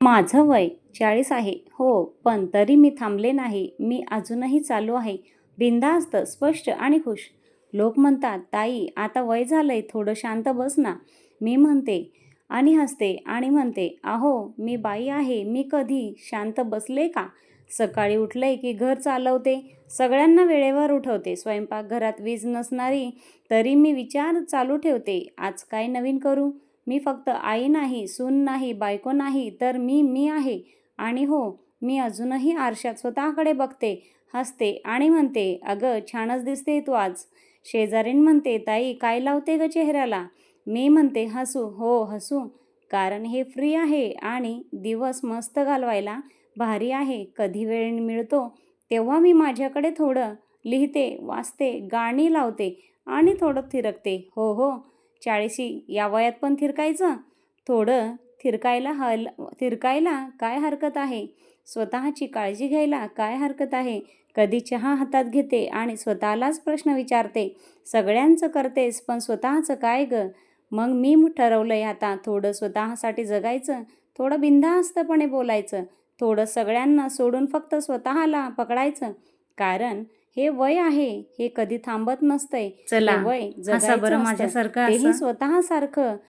माझं वय चाळीस आहे. हो पण तरी मी थांबले नाही. मी अजूनही चालू आहे. बिनधास्त स्पष्ट आणि खुश. लोक म्हणतात ताई आता वय झालंय थोडं शांत बस ना. मी म्हणते आणि हसते आणि म्हणते अहो मी बाई आहे. मी कधी शांत बसले का? सकाळी उठले की घर चालवते. सगळ्यांना वेळेवर उठवते. स्वयंपाकघरात वीज नसणारी तरी मी विचार चालू ठेवते. आज काय नवीन करू? मी फक्त आई नाही सून नाही बायको नाही तर मी मी आहे. आणि हो मी अजूनही आरशात स्वतःकडे बघते हसते आणि म्हणते अगं छानच दिसते तू आज. शेजारीण म्हणते ताई काय लावते ग चेहऱ्याला? मी म्हणते हसू. हो हसू. कारण हे फ्री आहे आणि दिवस मस्त घालवायला भारी आहे. कधी वेळ मिळतो तेव्हा मी माझ्याकडे थोडं लिहिते वाचते गाणी लावते आणि थोडं थिरकते. हो हो. चाळीशी या वयात पण थिरकायचं? थोडं थिरकायला हल थिरकायला काय हरकत आहे? स्वतःची काळजी घ्यायला काय हरकत आहे? कधी चहा हातात घेते आणि स्वतःलाच प्रश्न विचारते. सगळ्यांचं करतेस पण स्वतःचं काय ग? मग मी ठरवलं आहे आता थोडं स्वतःसाठी जगायचं थोडं बिनधास्तपणे बोलायचं थोडं सगळ्यांना सोडून फक्त स्वतःला पकडायचं. कारण हे वय आहे हे कधी थांबत नसतंय चला, वय जगायचं. माझ्यासारखं तेही असं. स्वतःसारखं